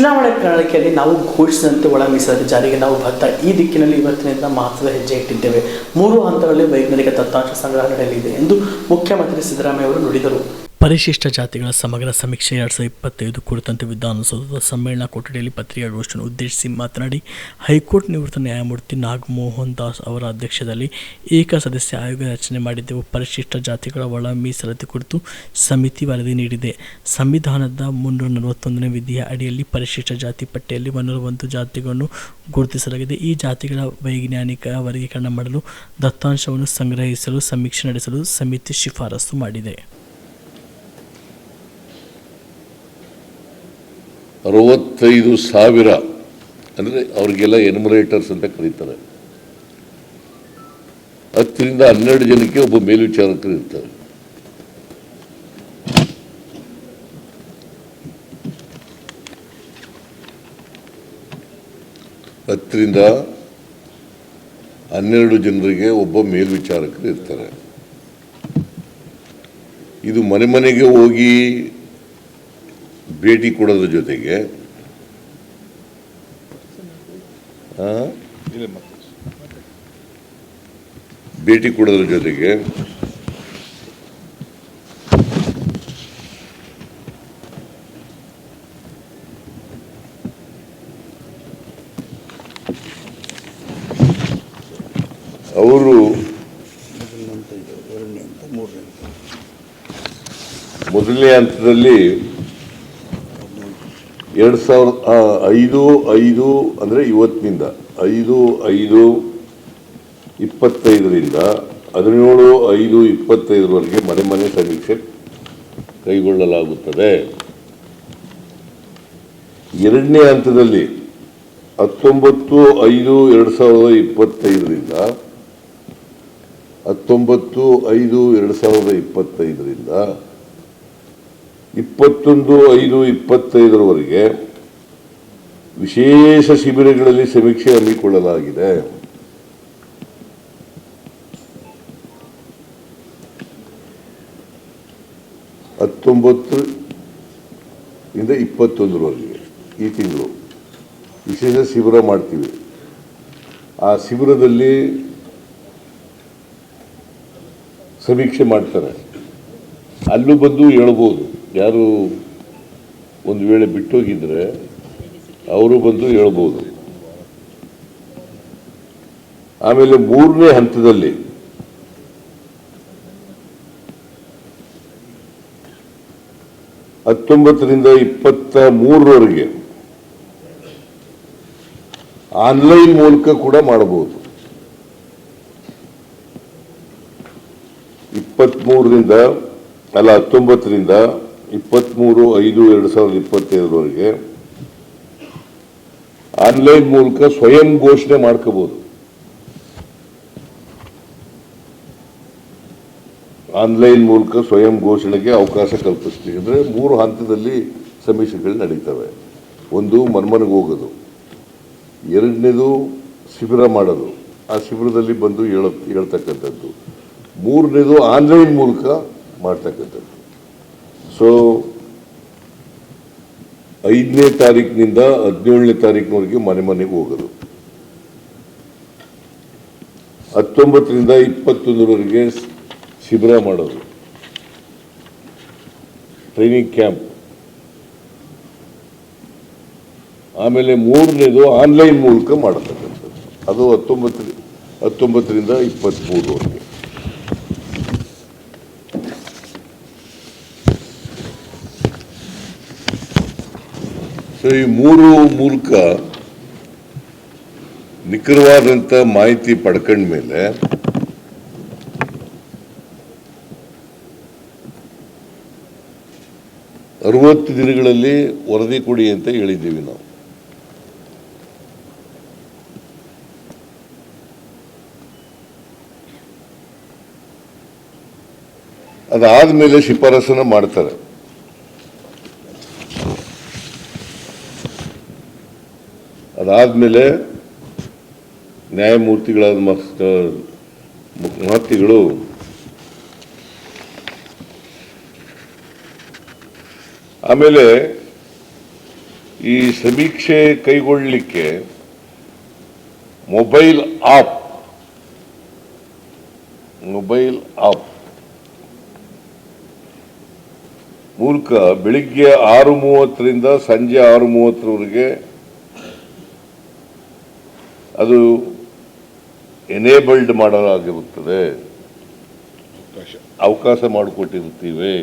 ಚುನಾವಣೆ ಪ್ರಣಾಳಿಕೆಯಲ್ಲಿ ನಾವು ಘೋಷಿಸಿದಂತೆ ಒಳ ಮೀಸಲಾತಿ ಜಾರಿಗೆ ನಾವು ಬದ್ಧ ಈ ದಿಕ್ಕಿನಲ್ಲಿ ಇವತ್ತಿನಿಂದ ಮಹತ್ವದ ಹೆಜ್ಜೆ ಇಟ್ಟಿದ್ದೇವೆ. ಮೂರು ಹಂತಗಳಲ್ಲಿ ವೈಜ್ಞಾನಿಕ ದತ್ತಾಂಶ ಸಂಗ್ರಹ ನಡೆಯಲಿದೆ ಎಂದು ಮುಖ್ಯಮಂತ್ರಿ ಸಿದ್ದರಾಮಯ್ಯ ಅವರು ನುಡಿದರು. ಪರಿಶಿಷ್ಟ ಜಾತಿಗಳ ಸಮಗ್ರ ಸಮೀಕ್ಷೆ ಎರಡು ಸಾವಿರದ ಇಪ್ಪತ್ತೈದು ಕುರಿತಂತೆ ವಿಧಾನಸೌಧದ ಸಮ್ಮೇಳನ ಕೊಠಡಿಯಲ್ಲಿ ಪತ್ರಿಕಾಗೋಷ್ಠಿಯನ್ನು ಉದ್ದೇಶಿಸಿ ಮಾತನಾಡಿ, ಹೈಕೋರ್ಟ್ ನಿವೃತ್ತ ನ್ಯಾಯಮೂರ್ತಿ ನಾಗಮೋಹನ್ ದಾಸ್ ಅವರ ಅಧ್ಯಕ್ಷತೆಯಲ್ಲಿ ಏಕ ಸದಸ್ಯ ಆಯೋಗ ರಚನೆ ಮಾಡಿದ್ದೆವು. ಪರಿಶಿಷ್ಟ ಜಾತಿಗಳ ಒಳ ಮೀಸಲಾತಿ ಕುರಿತು ಸಮಿತಿ ವರದಿ ನೀಡಿದೆ. ಸಂವಿಧಾನದ ಮುನ್ನೂರ ನಲವತ್ತೊಂದನೇ ವಿಧಿಯ ಅಡಿಯಲ್ಲಿ ಪರಿಶಿಷ್ಟ ಜಾತಿ ಪಟ್ಟಿಯಲ್ಲಿ ಮುನ್ನೂರ ಒಂದು ಜಾತಿಗಳನ್ನು ಗುರುತಿಸಲಾಗಿದೆ. ಈ ಜಾತಿಗಳ ವೈಜ್ಞಾನಿಕ ವರ್ಗೀಕರಣ ಮಾಡಲು ದತ್ತಾಂಶವನ್ನು ಸಂಗ್ರಹಿಸಲು, ಸಮೀಕ್ಷೆ ನಡೆಸಲು ಸಮಿತಿ ಶಿಫಾರಸು ಮಾಡಿದೆ. ಅರವತ್ತೈದು ಸಾವಿರ ಅಂದರೆ ಅವರಿಗೆಲ್ಲ ಎನ್ಯುಮರೇಟರ್ಸ್ ಅಂತ ಕರೀತಾರೆ. ಹತ್ತರಿಂದ ಹನ್ನೆರಡು ಜನಕ್ಕೆ ಒಬ್ಬ ಮೇಲ್ವಿಚಾರಕರು ಇರ್ತಾರೆ. ಹತ್ತರಿಂದ ಹನ್ನೆರಡು ಜನರಿಗೆ ಒಬ್ಬ ಮೇಲ್ವಿಚಾರಕರು ಇರ್ತಾರೆ. ಇದು ಮನೆ ಮನೆಗೆ ಹೋಗಿ ಭೇಟಿ ಕೊಡೋದ್ರ ಜೊತೆಗೆ? ಭೇಟಿ ಕೊಡೋದ್ರ ಜೊತೆಗೆ ಅವರು ಮೊದಲನೇ ಹಂತದಲ್ಲಿ ಎರಡು ಸಾವಿರದ ಐದು ಐದು ಅಂದರೆ ಇವತ್ತಿನಿಂದ, ಐದು ಐದು, ಇಪ್ಪತ್ತೈದರಿಂದ ಹದಿನೇಳು, ಐದು, ಇಪ್ಪತ್ತೈದರವರೆಗೆ ಮನೆ ಮನೆ ಸಮೀಕ್ಷೆ ಕೈಗೊಳ್ಳಲಾಗುತ್ತದೆ. ಎರಡನೇ ಹಂತದಲ್ಲಿ ಹತ್ತೊಂಬತ್ತು, ಐದು, ಎರಡು ಸಾವಿರದ ಇಪ್ಪತ್ತೈದರಿಂದ, ಹತ್ತೊಂಬತ್ತು, ಐದು, ಎರಡು ಸಾವಿರದ ಇಪ್ಪತ್ತೈದರಿಂದ ಇಪ್ಪತ್ತೊಂದು, ಐದು, ಇಪ್ಪತ್ತೈದರವರೆಗೆ ವಿಶೇಷ ಶಿಬಿರಗಳಲ್ಲಿ ಸಮೀಕ್ಷೆ ಹಮ್ಮಿಕೊಳ್ಳಲಾಗಿದೆ. ಹತ್ತೊಂಬತ್ತು ಇಂದ ಇಪ್ಪತ್ತೊಂದರವರೆಗೆ ಈ ತಿಂಗಳು ವಿಶೇಷ ಶಿಬಿರ ಮಾಡ್ತೀವಿ. ಆ ಶಿಬಿರದಲ್ಲಿ ಸಮೀಕ್ಷೆ ಮಾಡ್ತಾರೆ. ಅಲ್ಲೂ ಬಂದು ಹೇಳ್ಬೋದು. ಯಾರು ಒಂದು ವೇಳೆ ಬಿಟ್ಟೋಗಿದ್ರೆ ಅವರು ಬಂದು ಹೇಳ್ಬೋದು. ಆಮೇಲೆ ಮೂರನೇ ಹಂತದಲ್ಲಿ ಹತ್ತೊಂಬತ್ತರಿಂದ ಇಪ್ಪತ್ತ ಮೂರರವರೆಗೆ ಆನ್ಲೈನ್ ಮೂಲಕ ಕೂಡ ಮಾಡಬಹುದು. ಇಪ್ಪತ್ತ್ಮೂರರಿಂದ ಅಲ್ಲ ಹತ್ತೊಂಬತ್ತರಿಂದ ಇಪ್ಪತ್ತ್ಮೂರು ಐದು, ಎರಡು ಸಾವಿರದ ಇಪ್ಪತ್ತೈದರವರೆಗೆ ಆನ್ಲೈನ್ ಮೂಲಕ ಸ್ವಯಂ ಘೋಷಣೆ ಮಾಡ್ಕೋಬಹುದು ಆನ್ಲೈನ್ ಮೂಲಕ ಸ್ವಯಂ ಘೋಷಣೆಗೆ ಅವಕಾಶ ಕಲ್ಪಿಸ್ತೀವಿ. ಅಂದರೆ ಮೂರು ಹಂತದಲ್ಲಿ ಸಮೀಕ್ಷೆಗಳು ನಡೀತವೆ. ಒಂದು, ಮನ್ಮನೆಗೆ ಹೋಗೋದು. ಎರಡನೇದು, ಶಿಬಿರ ಮಾಡೋದು. ಆ ಶಿಬಿರದಲ್ಲಿ ಬಂದು ಹೇಳ, ಹೇಳ್ತಕ್ಕಂಥದ್ದು. ಮೂರನೇದು, ಆನ್ಲೈನ್ ಮೂಲಕ ಮಾಡ್ತಕ್ಕಂಥದ್ದು. ಸೊ ಐದನೇ ತಾರೀಕಿನಿಂದ ಹದಿನೇಳನೇ ತಾರೀಕಿನವರೆಗೆ ಮನೆ ಮನೆಗೆ ಹೋಗೋದು. ಹತ್ತೊಂಬತ್ತರಿಂದ ಇಪ್ಪತ್ತೊಂದರವರೆಗೆ ಶಿಬಿರ ಮಾಡೋದು. ಟ್ರೈನಿಂಗ್ ಕ್ಯಾಂಪ್ ಆಮೇಲೆ ಮೂರನೇದು ಆನ್ಲೈನ್ ಮೂಲಕ ಮಾಡತಕ್ಕಂಥದ್ದು. ಅದು ಹತ್ತೊಂಬತ್ತು ಹತ್ತೊಂಬತ್ತರಿಂದ ಇಪ್ಪತ್ತ್ಮೂರವರೆಗೆ ಸೊ ಈ ಮೂರು ಮೂಲಕ ನಿಖರವಾದಂಥ ಮಾಹಿತಿ ಪಡ್ಕೊಂಡ ಮೇಲೆ ಅರವತ್ತು ದಿನಗಳಲ್ಲಿ ವರದಿ ಕೊಡಿ ಅಂತ ಹೇಳಿದ್ದೀವಿ ನಾವು. ಅದಾದ ಮೇಲೆ ಶಿಫಾರಸನ್ನು ಮಾಡ್ತಾರೆ. ಅದಾದ್ಮೇಲೆ ನ್ಯಾಯಮೂರ್ತಿಗಳಾದ ಮಹರ್ತಿಗಳು ಆಮೇಲೆ ಈ ಸಮೀಕ್ಷೆ ಕೈಗೊಳ್ಳಲಿಕ್ಕೆ ಮೊಬೈಲ್ ಆಪ್ ಮೊಬೈಲ್ ಆಪ್ ಮೂಲಕ ಬೆಳಿಗ್ಗೆ ಆರು ಮೂವತ್ತರಿಂದ ಸಂಜೆ ಆರು ಮೂವತ್ತರವರೆಗೆ ಅದು ಎನೇಬಲ್ಡ್ ಮಾಡಲಾಗಿರುತ್ತದೆ. ಅವಕಾಶ ಮಾಡಿಕೊಟ್ಟಿರುತ್ತೀವಿ.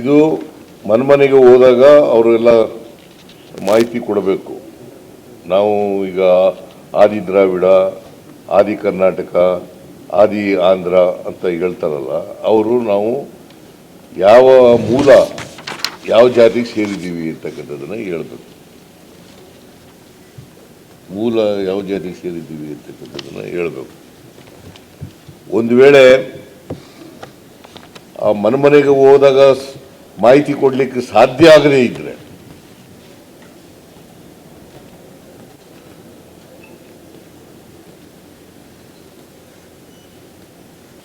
ಇದು ಮನ್ಮನೆಗೆ ಹೋದಾಗ ಅವರೆಲ್ಲ ಮಾಹಿತಿ ಕೊಡಬೇಕು. ನಾವು ಈಗ ಆದಿ ದ್ರಾವಿಡ, ಆದಿ ಕರ್ನಾಟಕ, ಆದಿ ಆಂಧ್ರ ಅಂತ ಹೇಳ್ತಾರಲ್ಲ, ಅವರು ನಾವು ಯಾವ ಮೂಲ, ಯಾವ ಜಾತಿಗೆ ಸೇರಿದ್ದೀವಿ ಅಂತಕ್ಕಂಥದ್ದನ್ನು ಹೇಳ್ಬೇಕು. ಮೂಲ ಯಾವ ಜಾತಿಗೆ ಸೇರಿದ್ದೀವಿ ಅಂತಕ್ಕಂಥದ್ದನ್ನು ಹೇಳಬೇಕು. ಒಂದು ವೇಳೆ ಆ ಮನೆಮನೆಗೆ ಹೋದಾಗ ಮಾಹಿತಿ ಕೊಡಲಿಕ್ಕೆ ಸಾಧ್ಯ ಆಗದೇ ಇದ್ರೆ.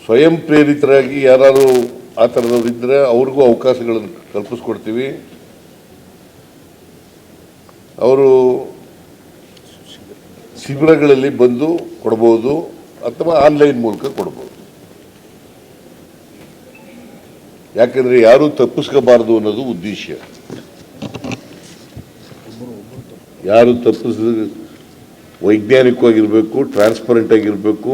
ಸ್ವಯಂ ಪ್ರೇರಿತರಾಗಿ ಯಾರು ಆ ಥರದವ್ರು ಇದ್ರೆ ಅವ್ರಿಗೂ ಅವಕಾಶಗಳನ್ನು ಕಲ್ಪಿಸ್ಕೊಡ್ತೀವಿ. ಅವರು ಶಿಬಿರಗಳಲ್ಲಿ ಬಂದು ಕೊಡ್ಬೋದು ಅಥವಾ ಆನ್ಲೈನ್ ಮೂಲಕ ಕೊಡ್ಬೋದು. ಯಾಕಂದ್ರೆ ಯಾರು ತಪ್ಪಿಸ್ಕೋಬಾರದು ಅನ್ನೋದು ಉದ್ದೇಶ. ಯಾರು ತಪ್ಪಿಸ್ ವೈಜ್ಞಾನಿಕವಾಗಿರ್ಬೇಕು ಟ್ರಾನ್ಸ್ಪರೆಂಟ್ ಆಗಿರ್ಬೇಕು